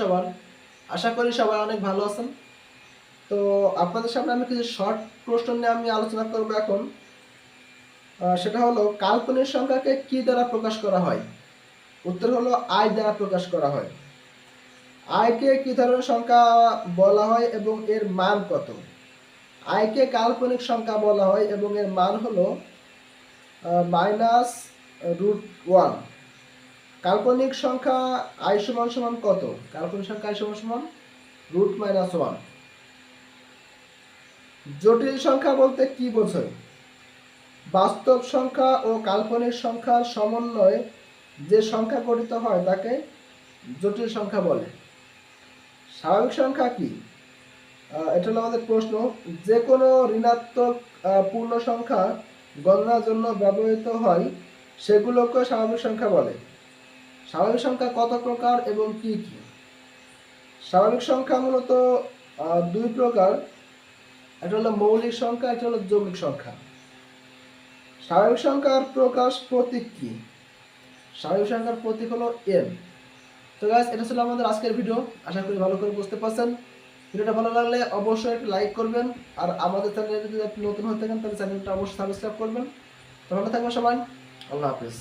সবার। আশা করি সবাই অনেক ভালো আছেন। তো আপনাদের সামনে আমি কিছু শর্ট প্রশ্ন নিয়ে আমি আলোচনা করব এখন। সেটা হলো, কাল্পনিক সংখ্যাকে কি দ্বারা প্রকাশ করা হয়? উত্তর হলো, আই দ্বারা প্রকাশ করা হয়। আয়কে কি ধরনের সংখ্যা বলা হয় এবং এর মান কত? আয়কে কাল্পনিক সংখ্যা বলা হয় এবং এর মান হলো মাইনাস রুট ওয়ান কাল্পনিক সংখ্যা আই সমান সমান কত? কাল্পনিক সংখ্যা আই সমান সমান রুট মাইনাস ওয়ান জটিল সংখ্যা বলতে কি বোঝায়? বাস্তব সংখ্যা ও কাল্পনিক সংখ্যার সমন্বয়ে যে সংখ্যা গঠিত হয় তাকে জটিল সংখ্যা বলে। স্বাভাবিক সংখ্যা কি? এটা হলো আমাদের প্রশ্ন। যে কোনো ঋণাত্মক পূর্ণ সংখ্যা গণনার জন্য ব্যবহৃত হয়, সেগুলোকে স্বাভাবিক সংখ্যা বলে। স্বাভাবিক সংখ্যা কত প্রকার এবং কি কি? স্বাভাবিক সংখ্যা মূলত দুই প্রকার। একটা হলো মৌলিক সংখ্যা এটা হলো যৌগিক সংখ্যা। স্বাভাবিক সংখ্যার প্রকাশ প্রতীক কি? স্বাভাবিক সংখ্যার প্রতীক হলো এন তো গাইস এটা ছিল আমাদের আজকের ভিডিও আশা করি ভালো করে বুঝতে পারছেন। ভিডিওটা ভালো লাগলে অবশ্যই একটু লাইক করবেন। আর আমাদের চ্যানেলে যদি আপনি নতুন হয়ে থাকেন, তাহলে চ্যানেলটা অবশ্যই সাবস্ক্রাইব করবেন। তো ভালো থাকবেন সবাই। আল্লাহ হাফিজ।